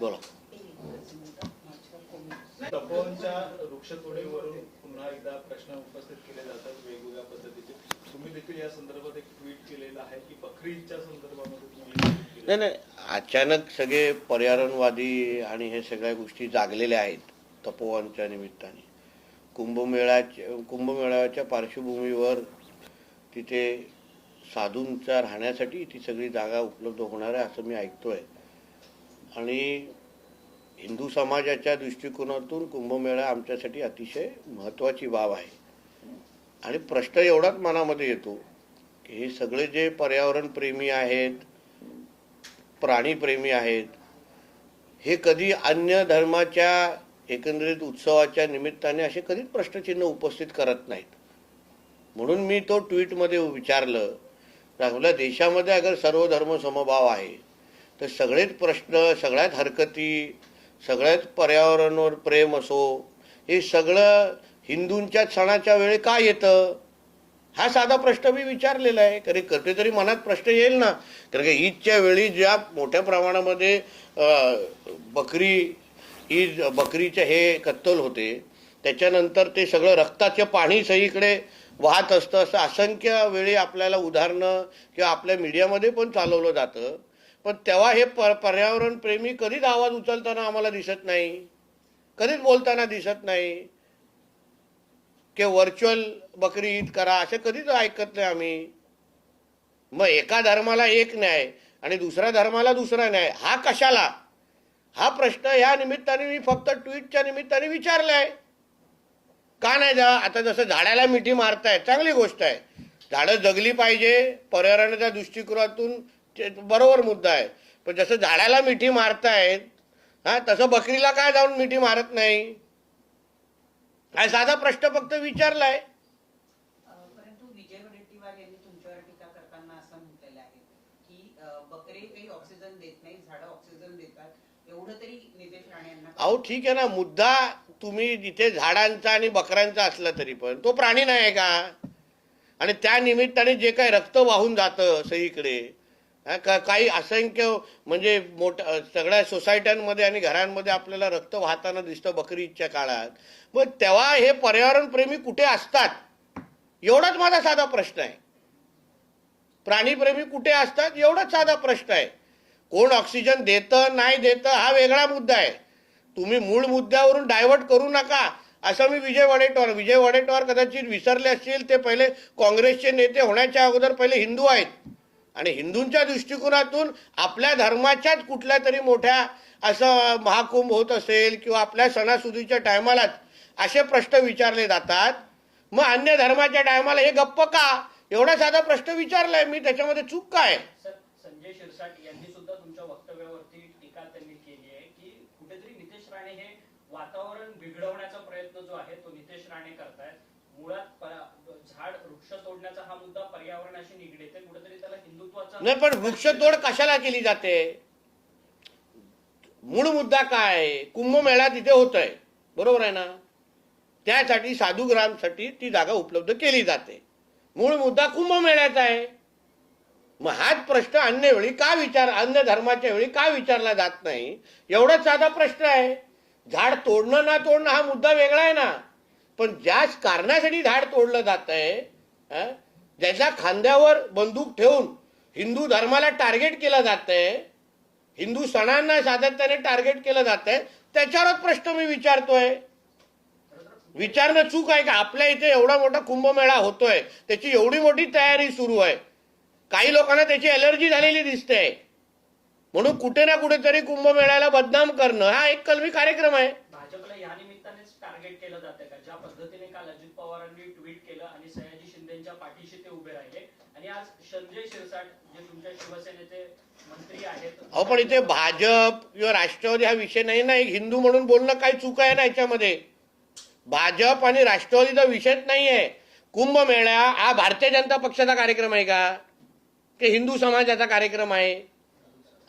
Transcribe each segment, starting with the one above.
बोला. तपोवनच्या वृक्षतोडीवरून पुन्हा एकदा प्रश्न उपस्थित केले जातात वेगवेगळ्या पद्धतीचे. तुम्ही देखील या संदर्भात एक ट्विट केलेलं आहे की बकरी ईदच्या संदर्भामध्ये तुम्ही. नाही नाही अचानक सगळे पर्यावरणवादी आणि हे सगळ्या गोष्टी जागलेल्या आहेत तपोवनच्या निमित्ताने. कुंभमेळ्याच्या कुंभमेळ्याच्या पार्श्वभूमीवर तिथे साधूंचा राहण्यासाठी ती सगळी जागा उपलब्ध होणार आहे असं मी ऐकतोय. आणि हिंदू समाजाच्या दृष्टिकोनातून कुंभमेळा आमच्यासाठी अतिशय महत्त्वाची बाब आहे. आणि प्रश्न एवढाच मनामध्ये येतो की हे सगळे जे पर्यावरणप्रेमी आहेत प्राणीप्रेमी आहेत हे कधी अन्य धर्माच्या एकंदरीत उत्सवाच्या निमित्ताने असे कधीच प्रश्नचिन्ह उपस्थित करत नाहीत. म्हणून मी तो ट्विटमध्ये विचारलं आपल्या देशामध्ये अगर सर्व धर्म समभाव आहे तर सगळेच प्रश्न सगळ्यात हरकती सगळ्यात पर्यावरणावर प्रेम असो हे सगळं हिंदूंच्या सणाच्या वेळी का येतं? हा साधा प्रश्न मी विचारलेला आहे. कारण कधीतरी मनात प्रश्न येईल ना. कारण की ईदच्या वेळी ज्या मोठ्या प्रमाणामध्ये बकरी ईद बकरीचे हे कत्तल होते त्याच्यानंतर ते सगळं रक्ताचे पाणी सगळीकडे वाहत असतं. असं असंख्य वेळी आपल्याला उदाहरणं किंवा आपल्या मीडियामध्ये पण चालवलं जातं. पण तेव्हा हे प पर्यावरणप्रेमी कधीच आवाज उचलताना आम्हाला दिसत नाही. कधीच बोलताना दिसत नाही. की व्हर्च्युअल बकरी ईद करा असं कधीच ऐकत नाही आम्ही. मग एका धर्माला एक न्याय आणि दुसऱ्या धर्माला दुसरा न्याय हा कशाला? हा प्रश्न या निमित्ताने मी फक्त ट्विटच्या निमित्ताने विचारलाय. का नाही जा आता जसं झाडाला मिठी मारताय चांगली गोष्ट आहे. झाडं जगली पाहिजे पर्यावरणाच्या दृष्टिकोनातून बरोबर मुद्दा आहे. पण जसं झाडाला मिठी मारतायत हा तसं बकरीला काय जाऊन मिठी मारत नाही? काय साधा प्रश्न फक्त विचारलाय. अ, परंतु विजय वडेट्टीवार यांनी तुमच्यावर टीका करताना असं म्हटलेलं आहे की अ, बकरे काही ऑक्सिजन देत नाही झाडं ऑक्सिजन देतात. एवढं तरी नितेश राणे यांना अहो ठीक आहे ना मुद्दा तुम्ही जिथे झाडांचा आणि बकऱ्यांचा असला तरी पण तो प्राणी नाही आहे का? आणि त्या निमित्ताने जे काही रक्त वाहून जातं सगळीकडे का काही असंख्य म्हणजे मोठ्या सगळ्या सोसायट्यांमध्ये आणि घरांमध्ये आपल्याला रक्त वाहताना दिसतं बकरीच्या काळात. मग तेव्हा हे पर्यावरणप्रेमी कुठे असतात? एवढाच माझा साधा प्रश्न आहे. प्राणीप्रेमी कुठे असतात? एवढाच साधा प्रश्न आहे. कोण ऑक्सिजन देतं नाही देतं हा वेगळा मुद्दा आहे. तुम्ही मूळ मुद्द्यावरून डायव्हर्ट करू नका. असं मी विजय वडेट्टीवार विजय वडेट्टीवार कदाचित विसरले असतील ते पहिले काँग्रेसचे नेते होण्याच्या अगोदर पहिले हिंदू आहेत. आणि हिंदूंच्या दृष्टिकोनातून आपल्या धर्माच्याच कुठल्या तरी मोठ्या असं महाकुंभ होत असेल किंवा आपल्या सणासुदीच्या टायमालाच असे प्रश्न विचारले जातात. मग अन्य धर्माच्या टायमाला हे गप्प का? एवढा साधा प्रश्न विचारलाय मी त्याच्यामध्ये चूक काय? संजय शिरसाट यांनी सुद्धा तुमच्या वक्तव्यावरती टीका त्यांनी केली आहे की कुठेतरी नितेश राणे हे वातावरण बिघडवण्याचा प्रयत्न जो आहे तो नितेश राणे करतायत. मुळात झाड वृक्ष तोडण्याचा हा मुद्दा पर्यावरणाशी निगडीत आहे. कुठेतरी नाही पण वृक्षतोड कशाला केली जाते? मूळ मुद्दा काय? कुंभमेळा तिथे होत आहे बरोबर आहे ना? त्यासाठी साधुग्रामसाठी ती जागा उपलब्ध केली जाते. मूळ मुद्दा कुंभमेळ्याचा आहे. मग हाच प्रश्न अन्य वेळी का विचार अन्य धर्माच्या वेळी का विचारला जात नाही? एवढाच साधा प्रश्न आहे. झाड तोडणं ना तोडणं हा मुद्दा वेगळा आहे ना. पण ज्या कारणासाठी झाड तोडलं जात आहे ज्याच्या खांद्यावर बंदूक ठेवून हिंदू धर्माला टार्गेट केलं जात आहे हिंदू सणांना सातत्याने टार्गेट केलं जात आहे त्याच्यावरच प्रश्न मी विचारतोय. विचारणं चूक आहे का? आपल्या इथे एवढा मोठा कुंभमेळा होतोय त्याची एवढी मोठी तयारी सुरू आहे. काही लोकांना त्याची एलर्जी झालेली दिसते. म्हणून कुठे ना कुठेतरी कुंभमेळ्याला बदनाम करणं हा एक कलमी कार्यक्रम आहे. भाजपला या निमित्तानेच टार्गेट केलं जाते का? ज्या पद्धतीने काल अजित पवारांनी ट्विट केलं आणि सयाजी शिंदेच्या पाठीशी ते उभे राहिले. आणि आज संजय शिरसाट अहो पण इथे भाजप किंवा राष्ट्रवादी हा विषय नाही ना एक हिंदू म्हणून बोलणं काही चूक आहे ना याच्यामध्ये? भाजप आणि राष्ट्रवादीचा विषयच नाही आहे कुंभमेळा हा भारतीय जनता पक्षाचा कार्यक्रम आहे का? की हिंदू समाजाचा कार्यक्रम आहे?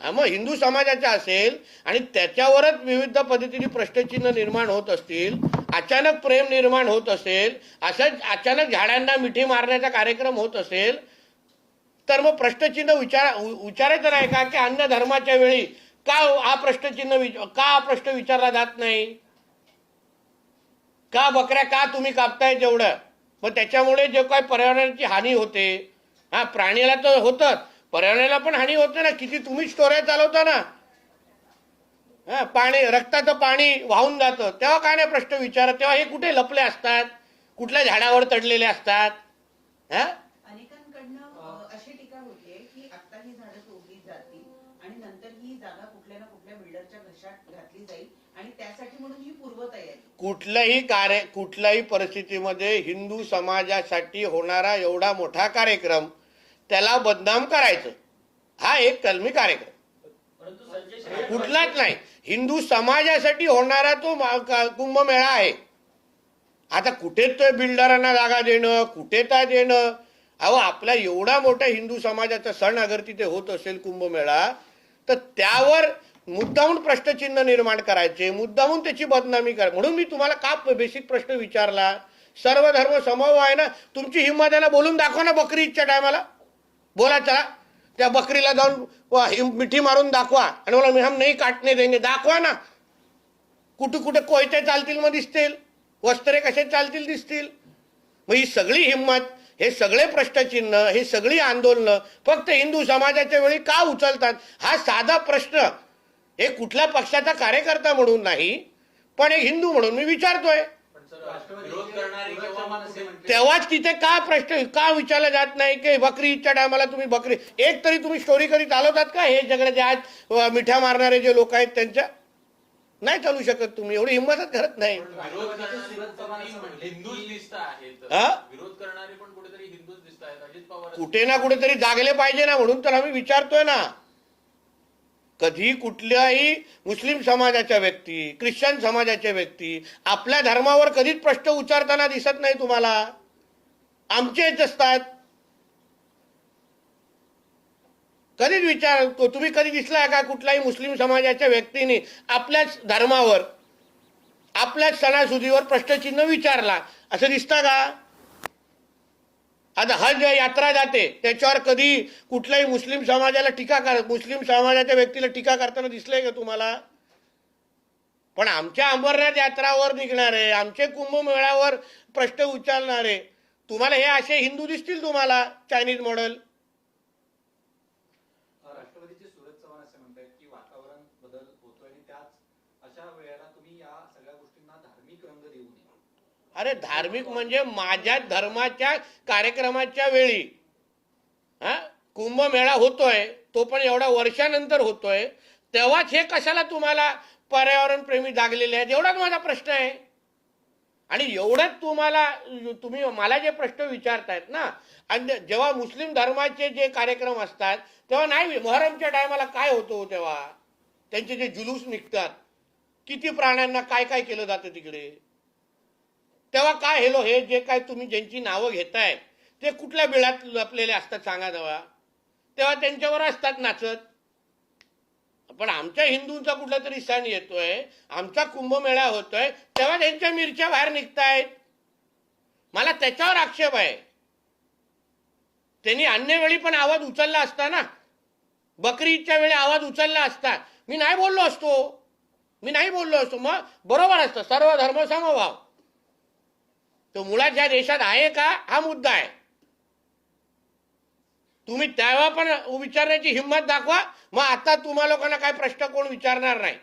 मग हिंदू समाजाचा असेल आणि त्याच्यावरच विविध पद्धतीने प्रश्नचिन्ह निर्माण होत असतील अचानक प्रेम निर्माण होत असेल असंच अचानक झाडांना मिठी मारण्याचा कार्यक्रम होत असेल तर मग प्रश्नचिन्ह विचार विचारायचं नाही का की अन्य धर्माच्या वेळी का हो हा प्रश्नचिन्ह का हा प्रश्न विचारला जात नाही? का बकऱ्या का तुम्ही कापताय जेवढं मग त्याच्यामुळे जे काय पर्यावरणाची हानी होते. हा प्राण्याला तर होतं पर्यावरणाला पण हानी होते ना. किती तुम्ही स्टोरेज चालवता ना. हा पाणी रक्ताचं पाणी वाहून जातं. तेव्हा काय नाही प्रश्न विचारत. तेव्हा हे कुठे लपले असतात? कुठल्या झाडावर चढलेले असतात? हा? कुठल्याही कार्य कुठल्याही परिस्थितीमध्ये हिंदू समाजासाठी होणारा एवढा मोठा कार्यक्रम त्याला बदनाम करायचं. हा एक कलमी कार्यक्रम. कुठलाच नाही. हिंदू समाजासाठी होणारा तो कुंभमेळा आहे. आता कुठे तो बिल्डरांना जागा देणं कुठे त्या देणं? अहो आपला एवढा मोठा हिंदू समाजाचा सण अगर तिथे होत असेल कुंभमेळा तर त्यावर मुद्दाहून प्रश्नचिन्ह निर्माण करायचे मुद्दाहून त्याची बदनामी करा म्हणून मी तुम्हाला का बेसिक प्रश्न विचारला? सर्व धर्म समभाव आहे ना? तुमची हिंमत आहे ना? बोलून दाखवा ना बकरी ईदच्या टायमाला. बोला चला. त्या बकरीला जाऊन वा- हिम- मिठी मारून दाखवा. आणि मला मी हम नाही काटणे देंगे दाखवा ना. कुठे कुठे कोयते चालतील मग दिसतील. वस्त्रे कसे चालतील दिसतील. मग ही सगळी हिंमत हे सगळे प्रश्नचिन्ह हे सगळी आंदोलनं फक्त हिंदू समाजाच्या वेळी का उचलतात? हा साधा प्रश्न. हे कुठल्या पक्षाचा कार्यकर्ता म्हणून नाही पण एक हिंदू म्हणून मी विचारतोय. तेव्हाच तिथे का प्रश्न का विचारला जात नाही की बकरी ईदच्या टायमाला तुम्ही बकरी एक तरी तुम्ही स्टोरी कधी चालवतात का? हे सगळे जे आज मिठ्या मारणारे जे लोक आहेत त्यांच्या नाही चालू शकत तुम्ही एवढी हिंमतच करत नाही. विरोध करणारे कुठेतरी हिंदूच दिसत आहेत. हा? विरोध करणारे पण कुठेतरी हिंदूच दिसत आहेत. अजित पवार कुठे ना कुठेतरी जागले पाहिजे ना म्हणून तर आम्ही विचारतोय ना. कधी कुठल्याही मुस्लिम समाजाच्या व्यक्ती ख्रिश्चन समाजाच्या व्यक्ती आपल्या धर्मावर कधीच प्रश्न उच्चारताना दिसत नाही तुम्हाला. आमचे येत असतात. कधीच विचार तुम्ही कधी दिसला का कुठल्याही मुस्लिम समाजाच्या व्यक्तीने आपल्याच धर्मावर आपल्याच सणासुदीवर प्रश्नचिन्ह विचारला? असं दिसतं का? आता हज यात्रा जाते. त्याच्यावर कधी कुठल्याही मुस्लिम समाजाला टीका कर मुस्लिम समाजाच्या व्यक्तीला टीका करताना दिसलंय का तुम्हाला? पण आमच्या अंबरनाथ यात्रावर निघणारे आमचे कुंभमेळ्यावर प्रश्न उचलणारे तुम्हाला हे असे हिंदू दिसतील तुम्हाला चायनीज मॉडेल राष्ट्रवादीचे सूरज चव्हाण असे म्हणतात की वातावरण बदल होतोय आणि त्याच अशा वेळेला तुम्ही या सगळ्या गोष्टींना धार्मिक रंग देऊ नये अरे धार्मिक म्हणजे माझ्या धर्माच्या कार्यक्रमाच्या वेळी. हा? कुंभमेळा होतोय तो पण एवढ्या वर्षानंतर होतोय. तेव्हाच हे कशाला तुम्हाला पर्यावरण प्रेमी जागलेले आहेत? एवढाच माझा प्रश्न आहे. आणि एवढंच तुम्हाला तुम्ही मला जे प्रश्न विचारतायत ना आणि जेव्हा मुस्लिम धर्माचे जे कार्यक्रम असतात तेव्हा नाही मोहरमच्या टायमाला काय होतो तेव्हा? त्यांचे जे जुलूस निघतात. किती प्राण्यांना काय काय केलं जातं तिकडे? तेव्हा काय हेलो हे जे काय तुम्ही ज्यांची नावं घेताय ते कुठल्या बिळात लपलेले असतात सांगा तेव्हा तेव्हा त्यांच्यावर असतात नाचत. पण आमच्या हिंदूंचा कुठला तरी सण येतोय आमचा कुंभमेळा होतोय तेव्हा त्यांच्या मिरच्या बाहेर निघतायत. मला त्याच्यावर आक्षेप आहे. त्यांनी अन्य वेळी पण आवाज उचलला असता ना. बकरीच्या वेळी आवाज उचलला असता. मी नाही बोललो असतो. मी नाही बोललो असतो. मग बरोबर असतं. सर्व धर्म समभाव. तो मुळात या देशात आहे का हा मुद्दा आहे. तुम्ही तेव्हा पण विचारण्याची हिंमत दाखवा. मग आता तुम्हा लोकांना काय प्रश्न कोण विचारणार नाही.